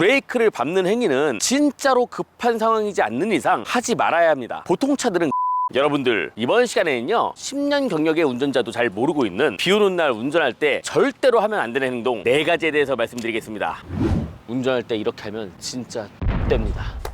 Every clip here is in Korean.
브레이크를 밟는 행위는 진짜로 급한 상황이지 않는 이상 하지 말아야 합니다. 보통 차들은 여러분들 이번 시간에는요 10년 경력의 운전자도 잘 모르고 있는 비 오는 날 운전할 때 절대로 하면 안 되는 행동 네 가지에 대해서 말씀드리겠습니다 운전할 때 이렇게 하면 진짜 됩니다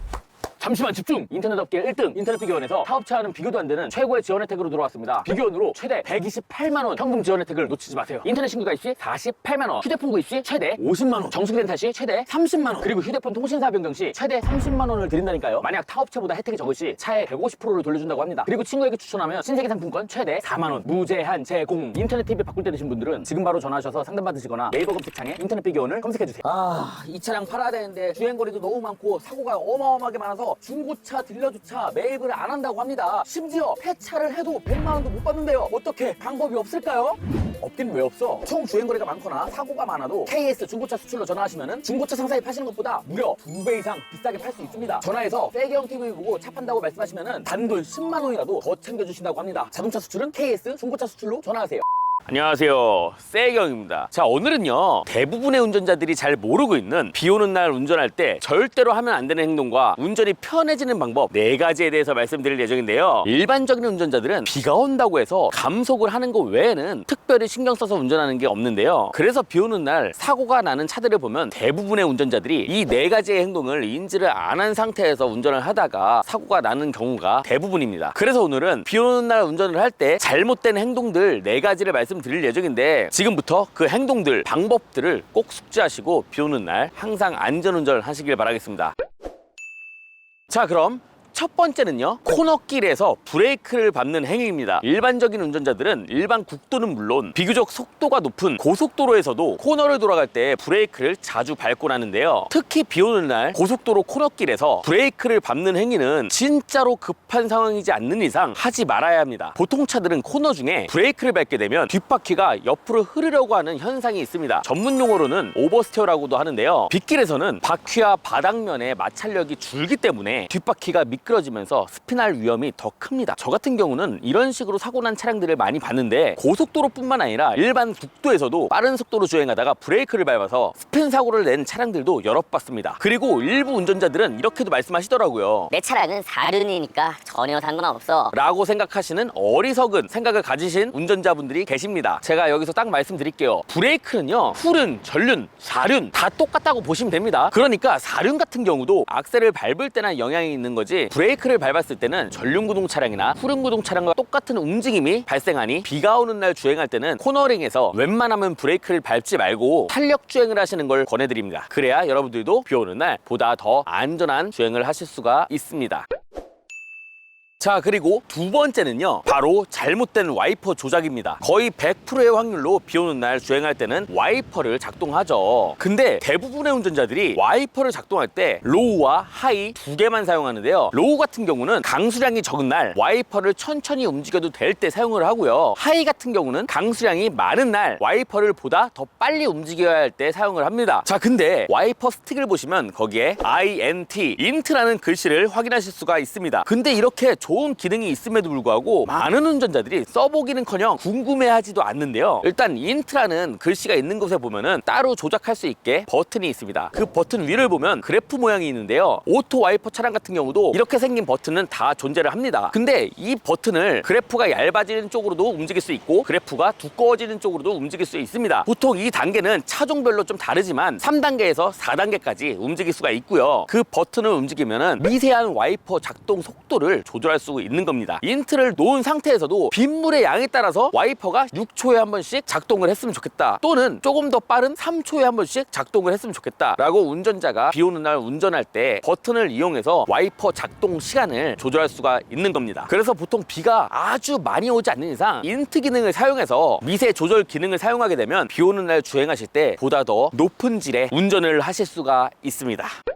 잠시만 집중! 인터넷 업계 1등 인터넷 비교원에서 사업차와는 비교도 안 되는 최고의 지원 혜택으로 들어왔습니다. 비교원으로 최대 128만원 현금 지원 혜택을 놓치지 마세요. 인터넷 신고 가입 시 48만원, 휴대폰 구입 시 최대 50만원, 정수기 렌탈 시 최대 30만원, 그리고 휴대폰 통신사 변경 시 최대 30만원을 드린다니까요. 만약 타업체보다 혜택이 적을 시 차의 150%를 돌려준다고 합니다. 그리고 친구에게 추천하면 신세계 상품권 최대 4만원, 무제한 제공. 인터넷 TV 바꿀 때 되신 분들은 지금 바로 전화하셔서 상담받으시거나 네이버 검색창에 인터넷 비교원을 검색해주세요. 아, 이 차량 팔아야 되는데 주행거리도 너무 많고 사고가 어마어마하게 많아서 중고차 딜러주차 매입을 안 한다고 합니다. 심지어 폐차를 해도 100만 원도 못 받는데요. 어떻게 방법이 없을까요? 없긴 왜 없어? 총 주행거리가 많거나 사고가 많아도 KS 중고차 수출로 전화하시면 중고차 상사에 파시는 것보다 무려 2배 이상 비싸게 팔 수 있습니다. 전화해서 세경 TV 보고 차 판다고 말씀하시면 단돈 10만 원이라도 더 챙겨주신다고 합니다. 자동차 수출은 KS 중고차 수출로 전화하세요. 안녕하세요. 세경입니다. 자, 오늘은요, 대부분의 운전자들이 잘 모르고 있는 비 오는 날 운전할 때 절대로 하면 안 되는 행동과 운전이 편해지는 방법 네 가지에 대해서 말씀드릴 예정인데요. 일반적인 운전자들은 비가 온다고 해서 감속을 하는 것 외에는 특별히 신경 써서 운전하는 게 없는데요. 그래서 비 오는 날 사고가 나는 차들을 보면 대부분의 운전자들이 이 네 가지의 행동을 인지를 안 한 상태에서 운전을 하다가 사고가 나는 경우가 대부분입니다. 그래서 오늘은 비 오는 날 운전을 할 때 잘못된 행동들 네 가지를 말씀 드릴 예정인데 지금부터 그 행동들, 방법들을 꼭 숙지하시고 비 오는 날 항상 안전운전을 하시길 바라겠습니다. 자, 그럼 첫 번째는요 코너길에서 브레이크를 밟는 행위입니다. 일반적인 운전자들은 일반 국도는 물론 비교적 속도가 높은 고속도로에서도 코너를 돌아갈 때 브레이크를 자주 밟곤 하는데요. 특히 비 오는 날 고속도로 코너길에서 브레이크를 밟는 행위는 진짜로 급한 상황이지 않는 이상 하지 말아야 합니다. 보통 차들은 코너 중에 브레이크를 밟게 되면 뒷바퀴가 옆으로 흐르려고 하는 현상이 있습니다. 전문 용어로는 오버스테어라고도 하는데요. 빗길에서는 바퀴와 바닥면의 마찰력이 줄기 때문에 뒷바퀴가 미끄러지면서 스피날 위험이 더 큽니다. 저 같은 경우는 이런 식으로 사고 난 차량들을 많이 봤는데 고속도로뿐만 아니라 일반 국도에서도 빠른 속도로 주행하다가 브레이크를 밟아서 스핀 사고를 낸 차량들도 여러 봤습니다. 그리고 일부 운전자들은 이렇게도 말씀하시더라고요. 내 차량은 사륜이니까 전혀 상관없어. 라고 생각하시는 어리석은 생각을 가지신 운전자분들이 계십니다. 제가 여기서 딱 말씀드릴게요. 브레이크는요, 후륜, 전륜, 사륜 다 똑같다고 보시면 됩니다. 그러니까 사륜 같은 경우도 악셀을 밟을 때나 영향이 있는 거지 브레이크를 밟았을 때는 전륜구동 차량이나 후륜구동 차량과 똑같은 움직임이 발생하니 비가 오는 날 주행할 때는 코너링에서 웬만하면 브레이크를 밟지 말고 탄력 주행을 하시는 걸 권해드립니다. 그래야 여러분들도 비 오는 날 보다 더 안전한 주행을 하실 수가 있습니다. 자 그리고 두 번째는요. 바로 잘못된 와이퍼 조작입니다. 거의 100%의 확률로 비 오는 날 주행할 때는 와이퍼를 작동하죠. 근데 대부분의 운전자들이 와이퍼를 작동할 때 로우와 하이 두 개만 사용하는데요. 로우 같은 경우는 강수량이 적은 날 와이퍼를 천천히 움직여도 될 때 사용을 하고요. 하이 같은 경우는 강수량이 많은 날 와이퍼를 보다 더 빨리 움직여야 할 때 사용을 합니다. 자 근데 와이퍼 스틱을 보시면 거기에 INT 인트라는 글씨를 확인하실 수가 있습니다. 근데 이렇게 좋은 기능이 있음에도 불구하고 많은 운전자들이 써보기는커녕 궁금해하지도 않는데요. 일단 인트라는 글씨가 있는 곳에 보면은 따로 조작할 수 있게 버튼이 있습니다. 그 버튼 위를 보면 그래프 모양이 있는데요. 오토 와이퍼 차량 같은 경우도 이렇게 생긴 버튼은 다 존재를 합니다. 근데 이 버튼을 그래프가 얇아지는 쪽으로도 움직일 수 있고 그래프가 두꺼워지는 쪽으로도 움직일 수 있습니다. 보통 이 단계는 차종별로 좀 다르지만 3단계에서 4단계까지 움직일 수가 있고요. 그 버튼을 움직이면은 미세한 와이퍼 작동 속도를 조절할 수 있는 겁니다. 인트를 놓은 상태에서도 빗물의 양에 따라서 와이퍼가 6초에 한 번씩 작동을 했으면 좋겠다. 또는 조금 더 빠른 3초에 한 번씩 작동을 했으면 좋겠다. 라고 운전자가 비 오는 날 운전할 때 버튼을 이용해서 와이퍼 작동 시간을 조절할 수가 있는 겁니다. 그래서 보통 비가 아주 많이 오지 않는 이상 인트 기능을 사용해서 미세 조절 기능을 사용하게 되면 비 오는 날 주행하실 때 보다 더 높은 질의 운전을 하실 수가 있습니다.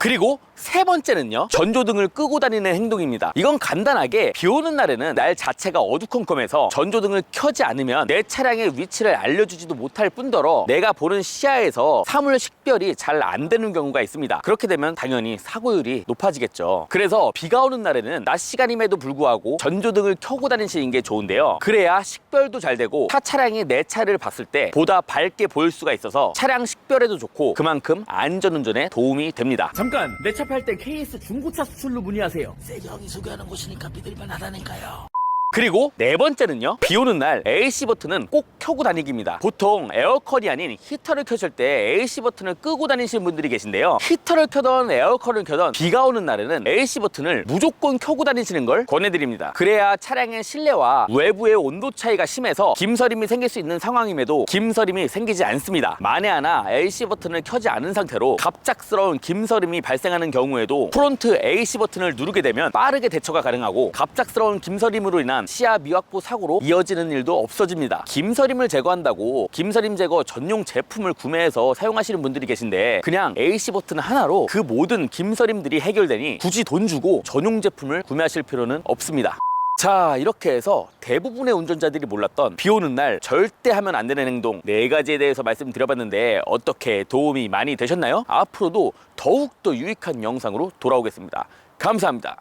그리고 세 번째는요 전조등을 끄고 다니는 행동입니다. 이건 간단하게 비 오는 날에는 날 자체가 어두컴컴해서 전조등을 켜지 않으면 내 차량의 위치를 알려주지도 못할 뿐더러 내가 보는 시야에서 사물 식별이 잘 안 되는 경우가 있습니다. 그렇게 되면 당연히 사고율이 높아지겠죠. 그래서 비가 오는 날에는 낮 시간임에도 불구하고 전조등을 켜고 다니시는 게 좋은데요. 그래야 식별도 잘 되고 타 차량이 내 차를 봤을 때 보다 밝게 보일 수가 있어서 차량 식별에도 좋고 그만큼 안전운전에 도움이 됩니다 잠깐 내 차 팔 때 KS 중고차 수출로 문의하세요. 그리고 네 번째는요. 비 오는 날 AC 버튼은 꼭 켜고 다니기입니다. 보통 에어컨이 아닌 히터를 켜실 때 AC 버튼을 끄고 다니시는 분들이 계신데요. 히터를 켜던 에어컨을 켜던 비가 오는 날에는 AC 버튼을 무조건 켜고 다니시는 걸 권해드립니다. 그래야 차량의 실내와 외부의 온도 차이가 심해서 김서림이 생길 수 있는 상황임에도 김서림이 생기지 않습니다. 만에 하나 AC 버튼을 켜지 않은 상태로 갑작스러운 김서림이 발생하는 경우에도 프론트 AC 버튼을 누르게 되면 빠르게 대처가 가능하고 갑작스러운 김서림으로 인한 시야 미확보 사고로 이어지는 일도 없어집니다. 김서림을 제거한다고 김서림 제거 전용 제품을 구매해서 사용하시는 분들이 계신데 그냥 AC 버튼 하나로 그 모든 김서림들이 해결되니 굳이 돈 주고 전용 제품을 구매하실 필요는 없습니다. 자 이렇게 해서 대부분의 운전자들이 몰랐던 비 오는 날 절대 하면 안 되는 행동 네 가지에 대해서 말씀드려봤는데 어떻게 도움이 많이 되셨나요? 앞으로도 더욱더 유익한 영상으로 돌아오겠습니다. 감사합니다.